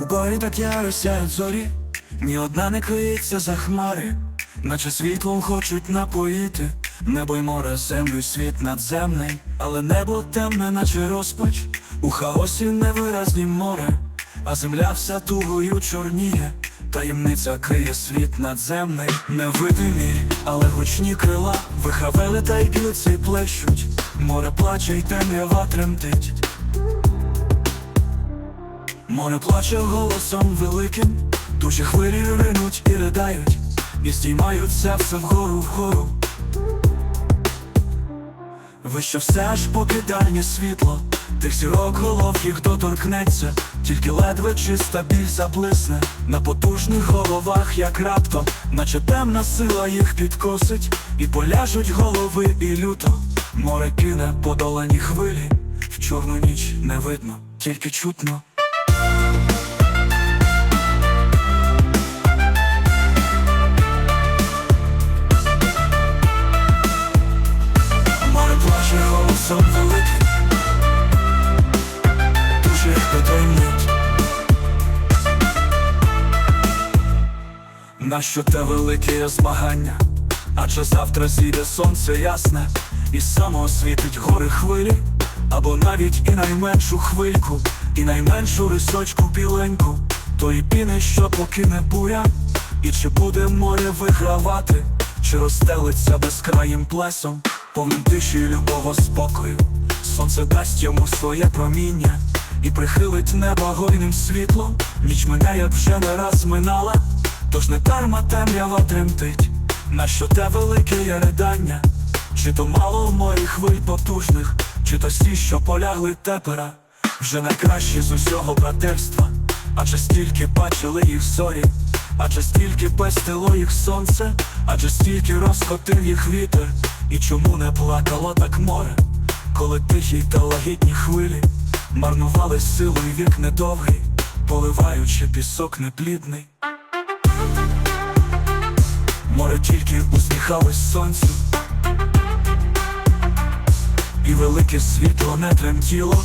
У борі так яро сяють зорі, ні одна не криється за хмари, наче світлом хочуть напоїти, небо й море, землю, світ надземний, але небо темне, наче розпач, у хаосі невиразні море, а земля вся тугою чорніє, таємниця криє світ надземний, невидимі, але гучні крила, вихавели та й б'ються й плещуть, море плаче й темрява тремтить. Море плаче голосом великим, душі хвилі ринуть і ридають, і здіймаються все вгору вгору. Вище все аж поки дальнє світло, тих зірок голов їх доторкнеться, тільки ледве чиста біль заблисне. На потужних головах, як раптом, наче темна сила їх підкосить, і поляжуть голови, і люто. Море кине подолані хвилі, в чорну ніч не видно, тільки чутно. Голосом великим Дуже потойнить Нащо те велике змагання? Адже завтра зійде сонце ясне І само освітить гори хвилі Або навіть і найменшу хвильку І найменшу рисочку біленьку. Тої піни, що покине буря І чи буде море вигравати Чи розстелиться безкраїм плесом Повним тиші любого спокою. Сонце дасть йому своє проміння І прихилить небо гойним світлом. Ніч мене, як вже не раз минала. Тож не дарма темрява тремтить. Нащо те велике є ридання? Чи то мало в морі хвиль потужних, чи то сі, що полягли тепера, вже найкращі з усього братерства, адже стільки бачили їх зорі, адже стільки пестило їх сонце, адже стільки розкотив їх вітер, і чому не плакало так море, коли тихі та лагідні хвилі марнували силу і вік недовгий, поливаючи пісок неплідний. Море тільки усміхалось сонцю, і велике світло не тремтіло.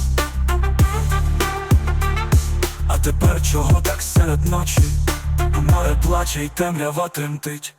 А тепер чого так серед ночі? Море плаче й темрява тремтить.